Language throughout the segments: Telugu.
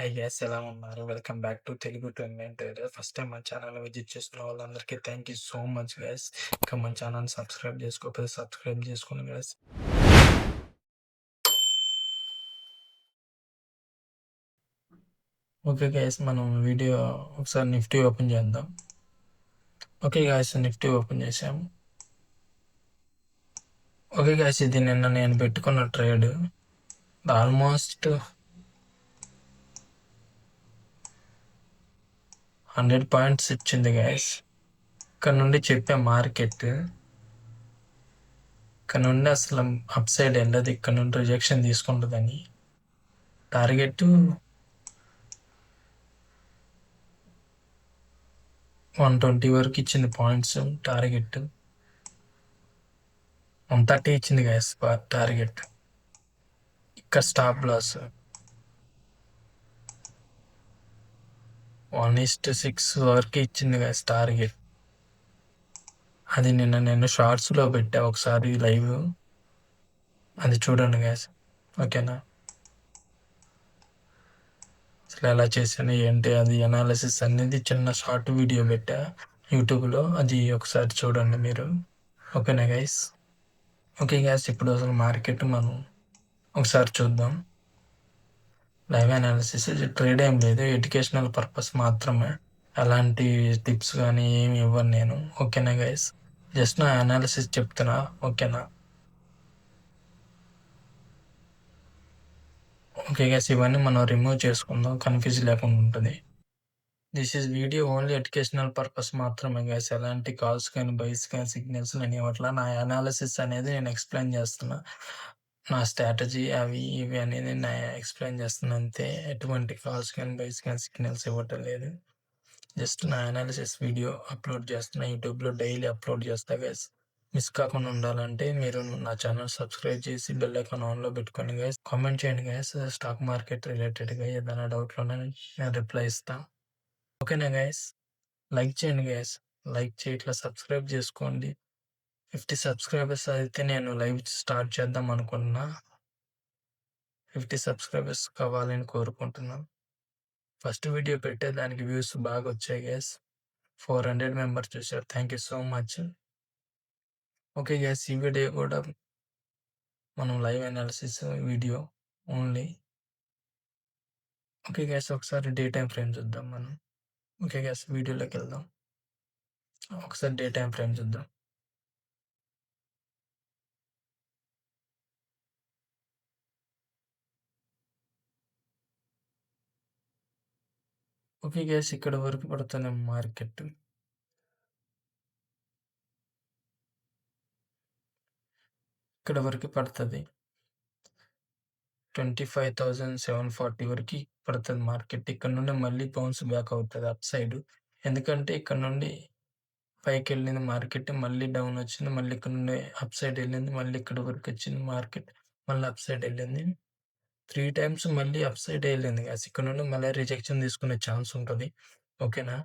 హై గ్యాస్ ఎలా ఉన్నారు? Welcome back to Telugu to Indian first time మన ఛానల్ విజిట్ చేస్తున్న వాళ్ళందరికీ thank you so much guys. ఇంకా మన ఛానల్ సబ్స్క్రైబ్ చేసుకోకపోతే సబ్స్క్రైబ్ చేసుకోండి గైస్. ఓకే గైస్ మనం వీడియో ఒకసారి నిఫ్టీ ఓపెన్ చేద్దాం. ఓకే గ్యాస్ నిఫ్టీ ఓపెన్ చేసాము. ఓకే గైస్ ఇది నిన్న నేను పెట్టుకున్న ట్రేడ్ ఆల్మోస్ట్ హండ్రెడ్ పాయింట్స్ ఇచ్చింది గైస్ ఇక్కడ నుండి చెప్పే మార్కెట్ ఇక్కడ నుండి అసలు అప్ సైడ్ వెళ్ళదు ఇక్కడ నుండి రిజెక్షన్ తీసుకుంటుందని. టార్గెట్ వన్ ట్వంటీ వరకు ఇచ్చింది పాయింట్స్ టార్గెట్ వన్ థర్టీ ఇచ్చింది గైస్ టార్గెట్ ఇక్కడ stop loss one is six వరకు ఇచ్చింది కదా టార్గెట్ అది నిన్న నేను షార్ట్స్లో పెట్టా ఒకసారి లైవ్ అది చూడండి గ్యాస్ ఓకేనా అసలు ఎలా చేశాను ఏంటి అది అనాలిసిస్ అనేది చిన్న షార్ట్ వీడియో పెట్టా యూట్యూబ్లో అది ఒకసారి చూడండి మీరు. ఓకేనా గైస్ ఓకే గ్యాస్ ఇప్పుడు అసలు మార్కెట్ మనం ఒకసారి చూద్దాం. లైవ్ అనాలిసిస్ ట్రేడ్ ఏం లేదు ఎడ్యుకేషనల్ పర్పస్ మాత్రమే. ఎలాంటి టిప్స్ కానీ ఏమి ఇవ్వను నేను. ఓకేనా గైస్? జస్ట్ నా అనాలిసిస్ చెప్తున్నా. ఓకేనా? ఓకే గైస్ ఇవన్నీ మనం రిమూవ్ చేసుకుందాం. కన్ఫ్యూజ్ లేకుండా ఉంటుంది. This is video only educational purpose మాత్రమే గైస్. ఎలాంటి కాల్స్ కానీ బైస్ కానీ సిగ్నల్స్ నేను ఇవ్వట్లా. నా అనాలిసిస్ అనేది నేను ఎక్స్ప్లెయిన్ చేస్తున్నా. నా స్ట్రాటజీ అవి ఇవి అనేది నేను ఎక్స్ప్లెయిన్ చేస్తున్నా అంతే ఎటువంటి కాల్స్ కానీ బైస్ కానీ సిగ్నల్స్ ఇవ్వటం లేదు. జస్ట్ నా అనాలిసిస్ వీడియో అప్లోడ్ చేస్తున్నా యూట్యూబ్లో డైలీ అప్లోడ్ చేస్తా గైస్. మిస్ కాకుండా ఉండాలంటే మీరు నా ఛానల్ సబ్స్క్రైబ్ చేసి బెల్ ఐకాన్ ఆన్లో పెట్టుకోండి గైస్. కామెంట్ చేయండి గైస్. స్టాక్ మార్కెట్ రిలేటెడ్గా ఏదైనా డౌట్లో నేను రిప్లై ఇస్తాను ఓకేనా గైస్? లైక్ చేయండి గైస్. లైక్ చేయట్లా సబ్స్క్రైబ్ చేసుకోండి. ఫిఫ్టీ సబ్స్క్రైబర్స్ అయితే నేను లైవ్ స్టార్ట్ చేద్దాం అనుకుంటున్నా ఫిఫ్టీ సబ్స్క్రైబర్స్ కావాలని కోరుకుంటున్నాను ఫస్ట్ వీడియో పెట్టే దానికి వ్యూస్ బాగా వచ్చాయి గ్యాస్ ఫోర్ హండ్రెడ్ మెంబర్స్ చూశారు. Thank you so much. Okay guys ఈ వీడియో కూడా మనం live analysis video only okay guys ఒకసారి డే టైం ఫ్రేమ్ చూద్దాం మనం. ఓకే గ్యాస్ వీడియోలోకి వెళ్దాం. ఒకసారి డే టైం ఫ్రేమ్ చూద్దాం. ఓకే గ్యాస్ ఇక్కడ వరకు పడుతున్న మార్కెట్. ఇక్కడ వరకు పడుతుంది. Twenty five thousand seven forty వరకు పడుతుంది మార్కెట్. ఇక్కడ నుండి మళ్ళీ బౌన్స్ బ్యాక్ అవుతుంది అప్ సైడ్. ఎందుకంటే ఇక్కడ నుండి పైకి వెళ్ళింది మార్కెట్ మళ్ళీ డౌన్ వచ్చింది మళ్ళీ ఇక్కడ నుండి అప్ సైడ్ వెళ్ళింది మళ్ళీ ఇక్కడ వరకు వచ్చింది మార్కెట్ మళ్ళీ అప్ సైడ్ వెళ్ళింది. త్రీ టైమ్స్ మళ్ళీ అప్ సైడ్ వెళ్ళింది గ్యాస్ ఇక్కడ నుండి మళ్ళీ రిజెక్షన్ తీసుకునే ఛాన్స్ ఉంటుంది. ఓకేనా?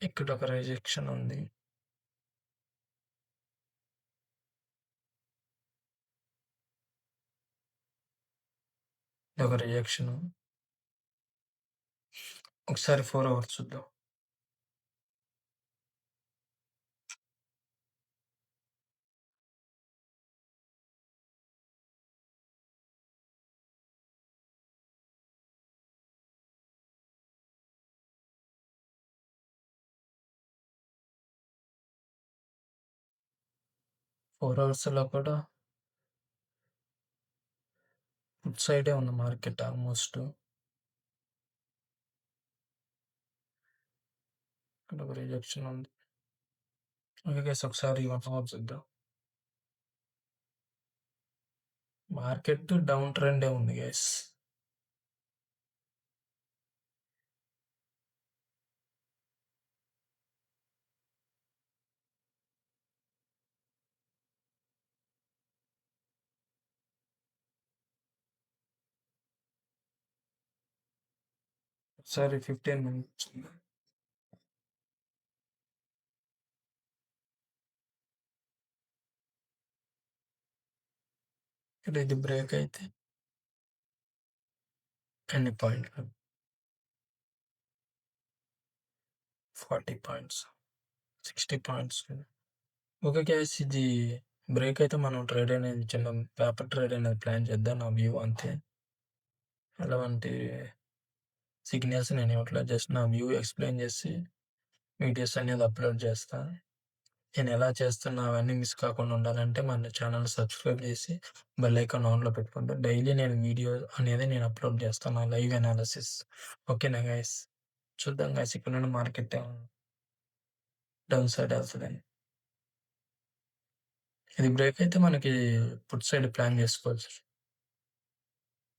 ఇక్కడ ఒక రిజెక్షన్ ఉంది. ఒక రిజెక్షన్. ఒకసారి ఫోర్ అవర్స్ చూద్దాం. ఫోర్ అవర్స్లో కూడా ఫుడ్ సైడే ఉంది మార్కెట్ ఆల్మోస్ట్. ఇక్కడ ఒక రిజెక్షన్ ఉంది. ఓకే గైస్ ఒకసారి వన్ చూద్దాం. మార్కెట్ డౌన్ ట్రెండే ఉంది గైస్. ఒకసారి ఫిఫ్టీన్ మినిట్స్ ఇక్కడ ఇది బ్రేక్ అయితే ఎన్ని పాయింట్లు? 40 పాయింట్స్. 60 పాయింట్స్. ఓకే గైస్ ఇది బ్రేక్ అయితే మనం ట్రేడ్ అనేది చిన్న పేపర్ ట్రేడ్ అనేది ప్లాన్ చేద్దాం నా వ్యూ అంతే. ఎలాంటి సిగ్నల్స్ నేను ఇవ్వట్లే జస్ట్ నా వ్యూ ఎక్స్‌ప్లెయిన్ చేసి వీడియోస్ అనేది అప్‌లోడ్ చేస్తా. నేను ఎలా చేస్తున్నా అవన్నీ మిస్ కాకుండా ఉండాలంటే మన ఛానల్ సబ్స్క్రైబ్ చేసి బెల్ ఐకాన్ ఆన్‌లో పెట్టుకుంటా డైలీ నేను వీడియో అనేది నేను అప్‌లోడ్ చేస్తాను. నా లైవ్ అనాలిసిస్. ఓకేనా గైస్? చూద్దాం గైస్ ఇక్కడ నుండి మార్కెట్ డౌన్ సైడ్ వెళ్తుందని ఇది బ్రేక్ అయితే మనకి పుట్ సైడ్ ప్లాన్ చేసుకోవచ్చు.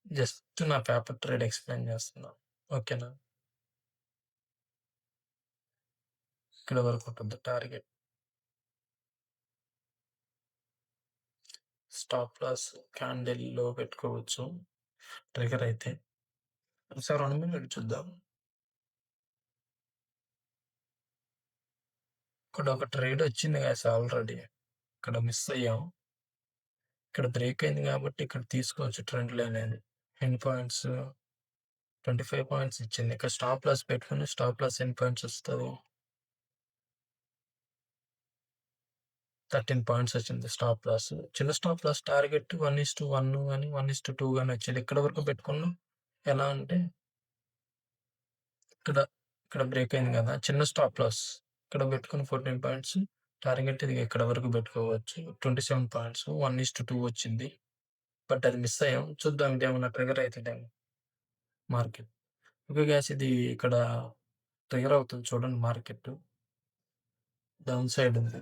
జస్ట్ నా పేపర్ ట్రేడ్ ఎక్స్‌ప్లెయిన్ చేస్తున్నాను ఓకేనా? ఇక్కడ వరకు ఉంటుంది టార్గెట్. స్టాప్ లాస్ క్యాండిల్‌లో పెట్టుకోవచ్చు. ట్రిగర్ అయితే. ఒకసారి 2 మినిట్ చూద్దాం. ఇక్కడ ఒక ట్రేడ్ వచ్చింది గైస్ ఆల్రెడీ. ఇక్కడ మిస్ అయ్యాం. ఇక్కడ బ్రేక్ అయింది కాబట్టి ఇక్కడ తీసుకోవచ్చు ట్రెండ్ లైన్ అనేది. ఎన్ని పాయింట్స్ 25 పాయింట్స్ ఇచ్చింది. ఇక్కడ స్టాప్ లాస్ పెట్టుకుని స్టాప్ లాస్ ఎన్ని పాయింట్స్ వస్తుంది థర్టీన్ పాయింట్స్ వచ్చింది స్టాప్ లాస్. చిన్న stop loss target one is to one కానీ వన్ ఇస్ టు టూ కానీ వచ్చింది ఇక్కడ వరకు పెట్టుకున్నాం? ఎలా అంటే ఇక్కడ, ఇక్కడ బ్రేక్ అయింది కదా! చిన్న స్టాప్ లాస్. ఇక్కడ పెట్టుకుని ఫోర్టీన్ పాయింట్స్ టార్గెట్ ఇది ఇక్కడ వరకు పెట్టుకోవచ్చు. 27 పాయింట్స్ 1:2 వచ్చింది. బట్ అది మిస్ అయ్యాం. చూద్దాం ఇదేమన్నా ట్రిగర్ అవుతుందేమో మార్కెట్. ఓకే గ్యాస్ ఇది ఇక్కడ ట్రిగ్గర్ అవుతుంది చూడండి మార్కెట్. డౌన్ సైడ్ ఉంది.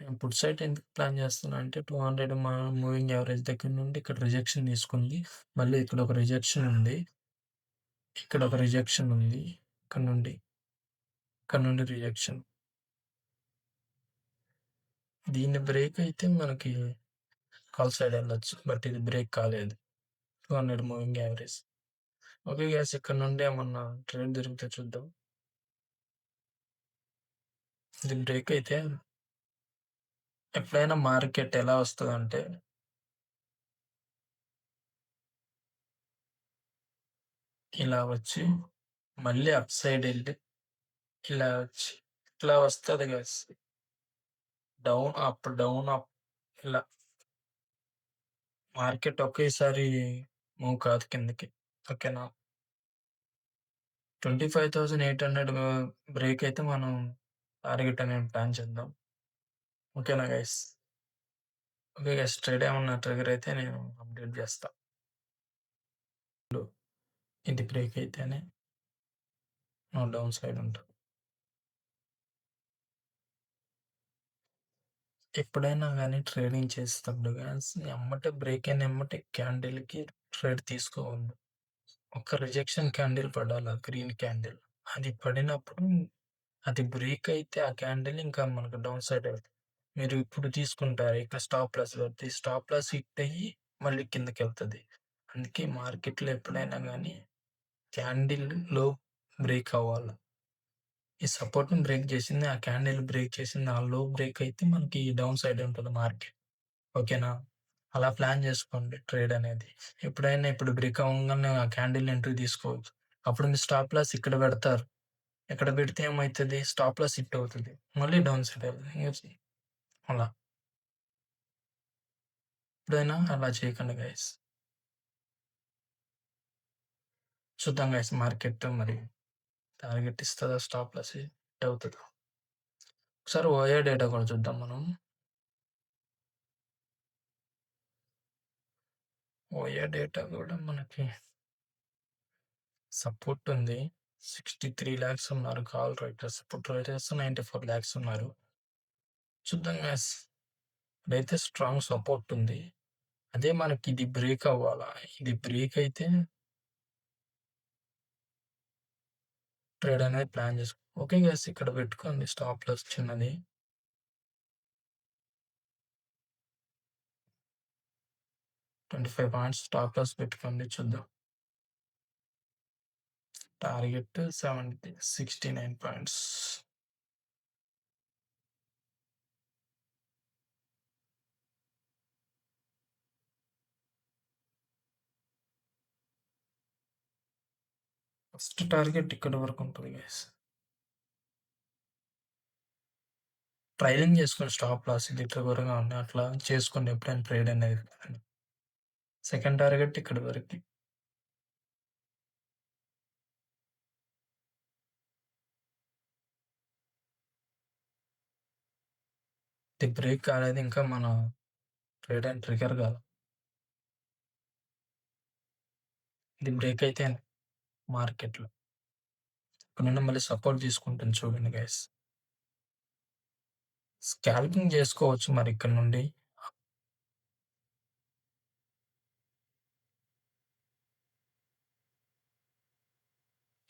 నేను పుట్ సైడ్ ఎందుకు ప్లాన్ చేస్తున్నా అంటే 200 మా మూవింగ్ యావరేజ్ దగ్గర నుండి ఇక్కడ రిజెక్షన్ తీసుకుంది. మళ్ళీ ఇక్కడ ఒక రిజెక్షన్ ఉంది. ఇక్కడ ఒక రిజెక్షన్ ఉంది. ఇక్కడ నుండి. ఇక్కడ నుండి రిజెక్షన్. దీన్ని బ్రేక్ అయితే మనకి కాల్ సైడ్ వెళ్ళొచ్చు బట్ ఇది బ్రేక్ కాలేదు. 200 మూవింగ్ యావరేజ్. ఓకే గ్యాస్ ఇక్కడ నుండి ఏమన్నా ట్రేడ్ దొరికితే చూద్దాం. ఇది బ్రేక్ అయితే ఎప్పుడైనా మార్కెట్ ఎలా వస్తదంటే ఇలా వచ్చి మళ్ళీ అప్ సైడ్ వెళ్ళి ఇలా వచ్చి ఇట్లా వస్తుంది guys down up, down up ఇలా. మార్కెట్ ఒకేసారి మూవ్ కాదు కిందకి. ఓకేనా? 25,800 బ్రేక్ అయితే మనం టార్గెట్ అనేది ప్లాన్ చేద్దాం. ఓకేనా గైస్? ఓకే గైస్ ట్రేడ్ ఏమన్నా ట్రిగర్ అయితే నేను అప్డేట్ చేస్తా. ఇది బ్రేక్ అయితేనే నో డౌన్ సైడ్ ఉంటుంది ఎప్పుడైనా కానీ ట్రేడింగ్ చేసేటప్పుడు కానీ ఎమ్మటే బ్రేక్ అయిన ఎమ్మటే క్యాండిల్‌కి ట్రేడ్ తీసుకోవద్దు. ఒక రిజెక్షన్ క్యాండిల్ పడాలి గ్రీన్ క్యాండిల్. అది పడినప్పుడు అది బ్రేక్ అయితే ఆ క్యాండిల్ ఇంకా మనకు డౌన్ సైడ్ అవుతుంది మీరు ఇప్పుడు తీసుకుంటారు. ఇక్కడ స్టాప్ లాస్ పెడితే స్టాప్ లాస్ హిట్ అయ్యి మళ్ళీ కిందకి వెళ్తుంది అందుకే మార్కెట్‌లో ఎప్పుడైనా కానీ క్యాండిల్‌లో బ్రేక్ అవ్వాలి ఈ సపోర్ట్‌ని బ్రేక్ చేసింది. ఆ క్యాండిల్ బ్రేక్ చేసింది. ఆ లో బ్రేక్ అయితే మనకి డౌన్ సైడ్ ఉంటుంది మార్కెట్. ఓకేనా? అలా ప్లాన్ చేసుకోండి ట్రేడ్ అనేది. ఎప్పుడైనా ఇప్పుడు బ్రేక్ అవ్వంగానే ఆ క్యాండిల్ ఎంట్రీ తీసుకోవద్దు. అప్పుడు మీ స్టాప్ లాస్ ఇక్కడ పెడతారు. ఇక్కడ పెడితే ఏమైతది? స్టాప్ లాస్ హిట్ అవుతది. మళ్ళీ డౌన్ సైడ్ ఎళ్తది. అలా. ఎప్పుడైనా అలా చేయకండి గైస్. చూద్దాం గైస్ మార్కెట్ మరి టార్గెట్ ఇస్తుందా స్టాప్ లాస్ హిట్ ఒకసారి ఓయా డేటా కూడా చూద్దాం మనం. ఓఏ డేటా కూడా మనకి సపోర్ట్ ఉంది. 63,00,000 ఉన్నారు కాల్ రైటర్స్. సపోర్ట్ రైటర్స్ 94,00,000 ఉన్నారు. చూద్దాం గ్యాస్ అయితే స్ట్రాంగ్ సపోర్ట్ ఉంది. అదే మనకి ఇది బ్రేక్ అవ్వాలా. ఇది బ్రేక్ అయితే ట్రేడ్ అనేది ప్లాన్ చేసుకో ఓకే గైస్ ఇక్కడ పెట్టుకోండి స్టాప్ లాస్ చిన్నది. Twenty five points stop loss పెట్టుకోండి చూద్దాం. Target 70 69 points. ఫస్ట్ టార్గెట్ ఇక్కడ వరకు ఉంటుంది గైస్ ట్రైలింగ్ చేసుకొని స్టాప్ లాస్ ఇది వరకు ఉంది. అట్లా చేసుకోండి ఎప్పుడైనా ట్రేడ్ అనేది సెకండ్ టార్గెట్ ఇక్కడ వరకు ఇది బ్రేక్ కాలేదు. ఇంకా మన ట్రేడ్ అండ్ ట్రిగర్ కాదు ఇది బ్రేక్ అయితే మార్కెట్లో. ఇక్కడ నుండి మళ్ళీ సపోర్ట్ తీసుకుంటుంది చూడండి గైస్. స్కాల్పింగ్ చేసుకోవచ్చు మరి ఇక్కడ నుండి.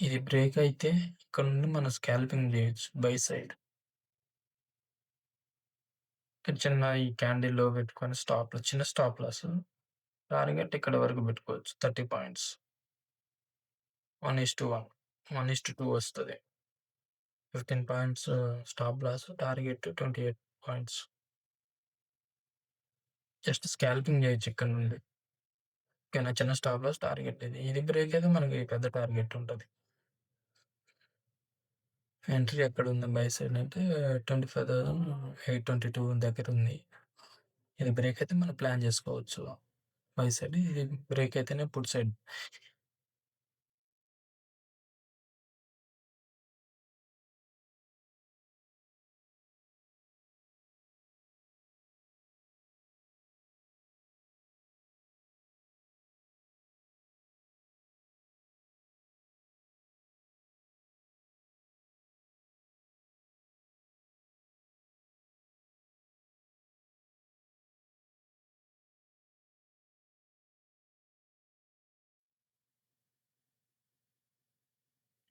ఇది బ్రేక్ అయితే ఇక్కడ నుండి మనం స్కాల్పింగ్ చేయొచ్చు బై సైడ్. ఇక్కడ చిన్న ఈ క్యాండిల్లో పెట్టుకొని స్టాప్ చిన్న స్టాప్ లాస్. టార్గెట్ ఇక్కడ వరకు పెట్టుకోవచ్చు thirty points. One is to one one is to two వస్తుంది. Fifteen points stop loss target twenty eight points. Just scalping చేయొచ్చు ఇక్కడ నుండి. ఓకేనా చిన్న స్టాప్ లాస్ టార్గెట్ ఇది. ఇది బ్రేక్ అయితే మనకి పెద్ద టార్గెట్ ఉంటుంది. ఎంట్రీ ఎక్కడ ఉంది? బై సైడ్ అంటే twenty five thousand eight twenty two దగ్గర ఉంది. ఇది బ్రేక్ అయితే మనం ప్లాన్ చేసుకోవచ్చు. బై సైడ్ ఇది బ్రేక్ అయితేనే పుట్ సైడ్.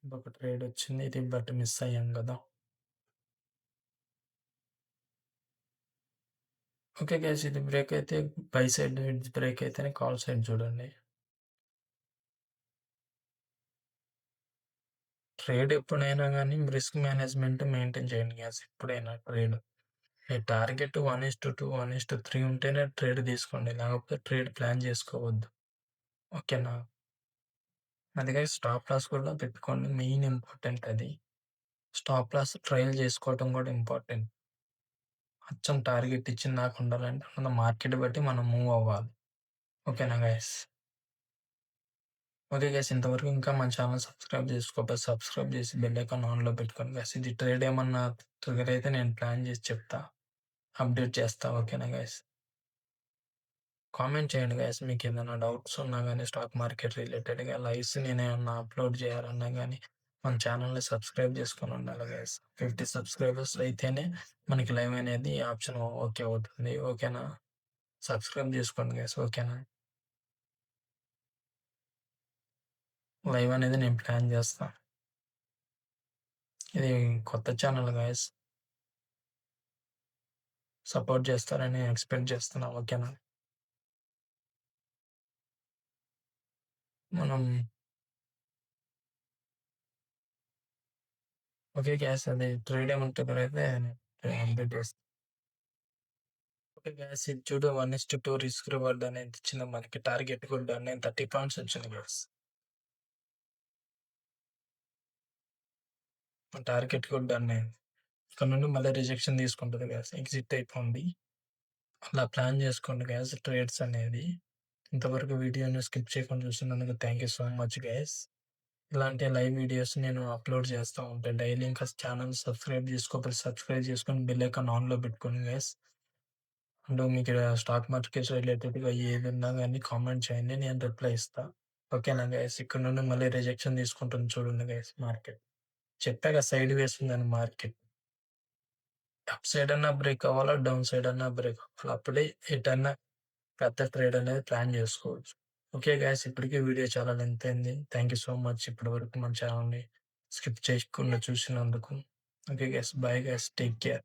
ఇంకొక ట్రేడ్ వచ్చింది. ఇది బట్ మిస్ అయ్యాం కదా. ఓకే గ్యాస్ ఇది బ్రేక్ అయితే బై సైడ్ బ్రేక్ అయితేనే కాల్ సైడ్ చూడండి. ట్రేడ్ ఎప్పుడైనా కానీ రిస్క్ మేనేజ్మెంట్ మెయింటైన్ చేయండి గ్యాస్ ఎప్పుడైనా trade. Me target one is to two one is to three ఉంటేనే ట్రేడ్ తీసుకోండి. లేకపోతే ట్రేడ్ ప్లాన్ చేసుకోవద్దు. ఓకేనా? అందుకే స్టాప్ లాస్ కూడా పెట్టుకోండి. మెయిన్ ఇంపార్టెంట్ అది. స్టాప్ లాస్ ట్రయల్ చేసుకోవటం కూడా ఇంపార్టెంట్. అచ్చం టార్గెట్ ఇచ్చింది నాకు ఉండాలంటే మన మార్కెట్ బట్టి మనం మూవ్ అవ్వాలి. ఓకేనా గైస్ ఓకే గైస్ ఇంతవరకు ఇంకా మన ఛానల్ సబ్స్క్రైబ్ చేసుకోకపోతే సబ్స్క్రైబ్ చేసి బెల్ ఐకాన్ ఆన్లో పెట్టుకోండి గైస్ ఇది ట్రేడ్ ఏమన్నా ట్రిగర్ అయితే నేను ప్లాన్ చేసి చెప్తా. అప్డేట్ చేస్తా. ఓకేనా గైస్ కామెంట్ చేయండి గైస్ మీకు ఏదైనా డౌట్స్ ఉన్నా కానీ స్టాక్ మార్కెట్ రిలేటెడ్గా లైవ్స్ నేను ఏమన్నా అప్లోడ్ చేయాలన్నా కానీ మన ఛానల్ని సబ్స్క్రైబ్ చేసుకొని ఉండాలి గైస్ ఫిఫ్టీ సబ్స్క్రైబర్స్ అయితేనే మనకి లైవ్ అనేది ఆప్షన్ ఓకే అవుతుంది. ఓకేనా సబ్స్క్రైబ్ చేసుకోండి గైస్ ఓకేనా లైవ్ అనేది నేను ప్లాన్ చేస్తా. ఇది కొత్త ఛానల్ గాయస్ సపోర్ట్ చేస్తారని ఎక్స్పెక్ట్ చేస్తున్నా. ఓకేనా మనం ఓకే గ్యాస్ అది ట్రేడ్ ఏమంటారు అయితే అప్డేట్ చేస్తాను ఓకే గ్యాస్ ఇది చూడు one is to risk reward అనేది ఇచ్చిన మనకి. టార్గెట్ కూడా నేను థర్టీ పాయింట్స్ వచ్చింది గ్యాస్. టార్గెట్ కూడా డన్ అయింది. ఇక్కడ నుండి మళ్ళీ రిజెక్షన్ తీసుకుంటుంది గ్యాస్. ఎగ్జిట్ అయిపోయింది అలా ప్లాన్ చేసుకోండి గ్యాస్ ట్రేడ్స్ అనేది. ఇంతవరకు వీడియోని స్కిప్ చేయకుండా చూసినందుకు thank you so much guys ఇలాంటి లైవ్ వీడియోస్ నేను అప్లోడ్ చేస్తూ ఉంటాను డైలీ ఇంకా ఛానల్ సబ్స్క్రైబ్ చేసుకోకపోతే సబ్స్క్రైబ్ చేసుకొని బిల్ ఐకాన్ ఆన్లో పెట్టుకుని గ్యాస్ అండ్ మీకు స్టాక్ మార్కెట్ రిలేటెడ్గా ఏది ఉన్నా కానీ కామెంట్ చేయండి నేను రిప్లై ఇస్తాను ఓకేనా గైస్? ఇక్కడ నుండి మళ్ళీ రిజెక్షన్ తీసుకుంటుంది చూడండి గైస్ మార్కెట్. చెప్పాక సైడ్ వేస్తుందని మార్కెట్. అప్ సైడ్ అన్నా బ్రేక్ అవ్వాలా డౌన్ సైడ్ అన్నా బ్రేక్ అవ్వాలి? అప్పుడే ఎటన్నా పెద్ద ట్రేడ్ అనేది ప్లాన్ చేసుకోవచ్చు. ఓకే గాయస్ ఇప్పటికీ వీడియో చాలా లెంత్ అయింది. థ్యాంక్ యూ సో మచ్ ఇప్పటి వరకు మన ఛానల్ని స్కిప్ చేయకుండా చూసినందుకు. Okay guys bye guys take care.